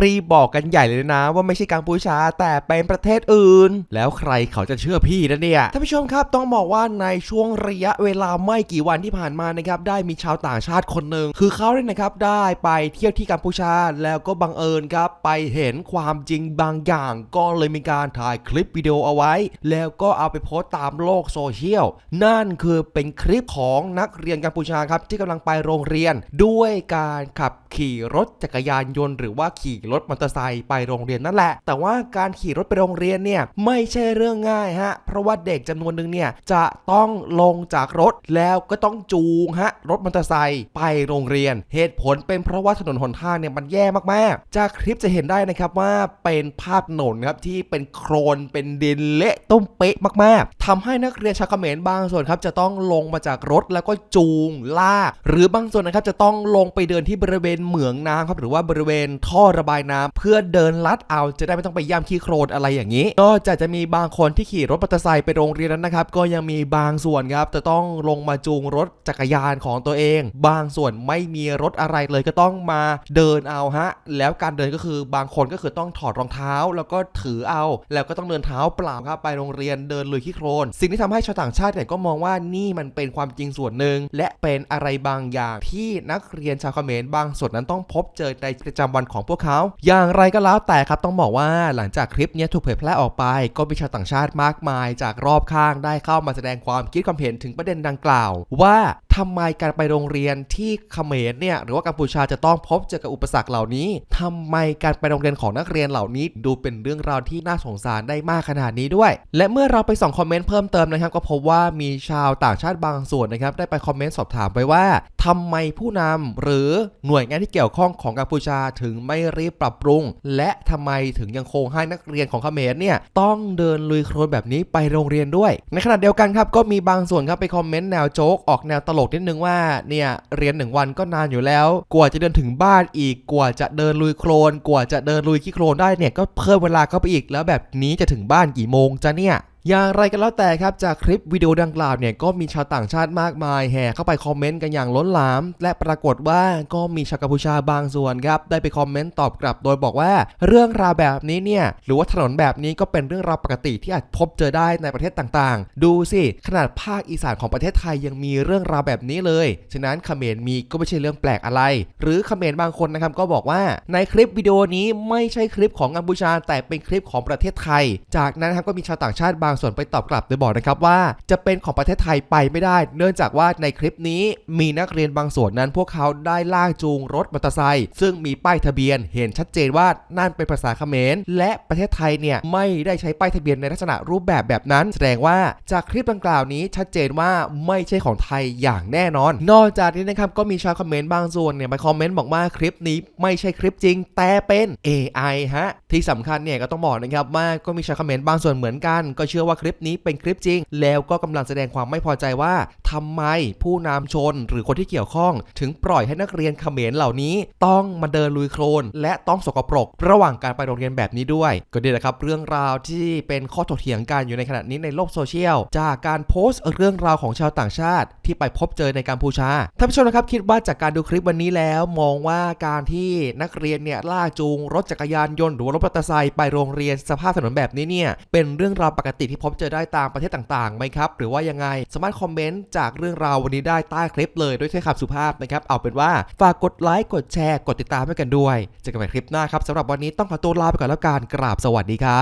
รีบอกกันใหญ่เลยนะ ว่าไม่ใช่กัมพูชาแต่เป็นประเทศอื่น แล้วใครเขาจะเชื่อพี่นะเนี่ยท่านผู้ชมครับต้องบอกว่าในช่วงระยะเวลาไม่กี่วันที่ผ่านมานะครับได้มีชาวต่างชาติคนหนึ่งคือเขาเนี่ยนะครับได้ไปเที่ยวที่กัมพูชาแล้วก็บังเอิญครับไปเห็นความจริงบางอย่างก็เลยมีการถ่ายคลิปวิดีโอเอาไว้ แล้วก็เอาไปโพสต์ตามโลกโซเชียลนั่นคือเป็นคลิปของนักเรียนกัมพูชาครับที่กำลังไปโรงเรียน ด้วยการขับขี่รถจักรยานยนต์หรือว่าขี่ี่รถมอเตอร์ไซค์ไปโรงเรียนนั่นแหละ แต่ว่าการขี่รถไปโรงเรียนเนี่ยไม่ใช่เรื่องง่ายฮะ เพราะว่าเด็กจำนวนหนึ่งเนี่ยจะต้องลงจากรถแล้วก็ต้องจูงฮะรถมอเตอร์ไซค์ไปโรงเรียน เหตุผลเป็นเพราะว่าถนนหนทางเนี่ยมันแย่มากๆ จากคลิปจะเห็นได้นะครับว่าเป็นภาพถนนครับที่เป็นโครนเป็นดินเละตุ้มเป๊ะมากๆทำให้นักเรียนชาวเขมรบางส่วนครับจะต้องลงมาจากรถแล้วก็จูงลาก หรือบางส่วนนะครับจะต้องลงไปเดินที่บริเวณเหมืองน้ำครับหรือว่าบริเวณท่อระบายน้ำเพื่อเดินลัดเอาจะได้ไม่ต้องไปย่ำขี้โครนอะไรอย่างนี้นอกจากจะมีบางคนที่ขี่รถมอเตอร์ไซค์ไปโรงเรียนนั้นนะครับก็ยังมีบางส่วนครับจะต้องลงมาจูงรถจักรยานของตัวเอง บางส่วนไม่มีรถอะไรเลยก็ต้องมาเดินเอาฮะ แล้วการเดินก็คือบางคนก็คือต้องถอดรองเท้า แล้วก็ถือเอา แล้วก็ต้องเดินเท้าเปล่าครับไปโรงเรียนเดินลุยขี้โครน สิ่งที่ทำให้ชาวต่างชาติเนี่ยก็มองว่านี่มันเป็นความจริงส่วนหนึ่งและเป็นอะไรบางอย่างที่นักเรียนชาวเขมรบางส่วนนั้นต้องพบเจอในประจำวันของพวกเขาอย่างไรก็แล้วแต่ครับต้องบอกว่าหลังจากคลิปนี้ถูกเผยแพร่ออกไป ก็มีชาวต่างชาติมากมาย จากรอบข้างได้เข้ามาแสดงความคิดความเห็นถึงประเด็นดังกล่าว ว่าทำไมการไปโรงเรียนที่เขมรเนี่ยหรือว่ากัมพูชาจะต้องพบเจอกับอุปสรรคเหล่านี้ทำไมการไปโรงเรียนของนักเรียนเหล่านี้ ดูเป็นเรื่องราวที่น่าสงสารได้มากขนาดนี้ด้วย และเมื่อเราไปส่องคอมเมนต์เพิ่มเติมนะครับก็พบว่ามีชาวต่างชาติบางส่วนนะครับได้ไปคอมเมนต์สอบถามไปว่าทำไมผู้นำหรือหน่วยงานที่เกี่ยวข้องของกัมพูชาถึงไม่รีบปรับปรุง และทำไมถึงยังคงให้นักเรียนของเขมรเนี่ยต้องเดินลุยโครนแบบนี้ไปโรงเรียนด้วย ในขณะเดียวกันครับก็มีบางส่วนครับไปคอมเมนต์แนวโจ๊กออกแนวตลกนิดนึงว่าเนี่ยเรียนหนึ่งวันก็นานอยู่แล้ว กว่าจะเดินถึงบ้านอีกกว่าจะเดินลุยโครน กว่าจะเดินลุยขี้โครนได้เนี่ยก็เพิ่มเวลาเข้าไปอีกแล้วแบบนี้จะถึงบ้านกี่โมงจะเนี่ย อย่างไรก็แล้วแต่ครับจากคลิปวิดีโอดังกล่าวเนี่ยก็มีชาวต่างชาติมากมายแห่เข้าไปคอมเมนต์กันอย่างล้นหลาม และปรากฏว่าก็มีชาวกัมพูชาบางส่วนครับได้ไปคอมเมนต์ตอบกลับ โดยบอกว่าเรื่องราวแบบนี้เนี่ยหรือว่าถนนแบบนี้ก็เป็นเรื่องราวปกติที่อาจพบเจอได้ในประเทศต่างๆ ดูสิขนาดภาคอีสานของประเทศไทยยังมีเรื่องราวแบบนี้เลย ฉะนั้นเขมรมีก็ไม่ใช่เรื่องแปลกอะไร หรือเขมรบางคนนะครับก็บอกว่าในคลิปวิดีโอนี้ไม่ใช่คลิปของกัมพูชาแต่เป็นคลิปของประเทศไทย จากนั้นครับก็มีชาวต่างชาติบางางส่วนไปตอบกลับโดยบอกนะครับว่า จะเป็นของประเทศไทยไปไม่ได้ เนื่องจากว่าในคลิปนี้มีนักเรียนบางส่วนนั้นพวกเขาได้ลากจูงรถมอเตอร์ไซค์ซึ่งมีป้ายทะเบียน เห็นชัดเจนว่านั่นเป็นภาษาเขมร และประเทศไทยเนี่ยไม่ได้ใช้ป้ายทะเบียนในลักษณะรูปแบบแบบนั้น แสดงว่าจากคลิปดังกล่าวนี้ชัดเจนว่าไม่ใช่ของไทยอย่างแน่นอน นอกจากนี้นะครับก็มีชาวคอมเมนต์บางส่วนเนี่ยมาคอมเมนต์บอกว่าคลิปนี้ไม่ใช่คลิปจริง แต่เป็น AI ฮะที่สำคัญเนี่ยก็ต้องบอกนะครับว่าก็มีชาวคอมเมนต์บางส่วนเหมือนกันก็เชื่อว่าคลิปนี้เป็นคลิปจริง แล้วก็กำลังแสดงความไม่พอใจว่าทำไมผู้นำชนหรือคนที่เกี่ยวข้อง ถึงปล่อยให้นักเรียนเขมรเหล่านี้ ต้องมาเดินลุยโคลน และต้องสกปรก ระหว่างการไปโรงเรียนแบบนี้ด้วย ก็นี่แหละครับ เรื่องราวที่เป็นข้อถกเถียงกันอยู่ในขณะนี้ในโลกโซเชียล จากการโพสต์เรื่องราวของชาวต่างชาติ ที่ไปพบเจอในกัมพูชาท่านผู้ชมนะครับคิดว่าจากการดูคลิปวันนี้แล้ว มองว่าการที่นักเรียนเนี่ยล่าจูง รถจักรยานยนต์หรือรถมอเตอร์ไซค์ไปโรงเรียนสภาพถนนแบบนี้เนี่ยเป็นเรื่องราวปกติที่พบเจอได้ตามประเทศต่างๆไหมครับ หรือว่ายังไงสามารถคอมเมนต์จากเรื่องราววันนี้ได้ใต้คลิปเลยด้วยถ้อยคำสุภาพนะครับเอาเป็นว่าฝากกดไลค์กดแชร์กดติดตามให้กันด้วยเจอกันใหม่คลิปหน้าครับสำหรับวันนี้ต้องขอตัวลาไปก่อนแล้วกันกราบสวัสดีครับ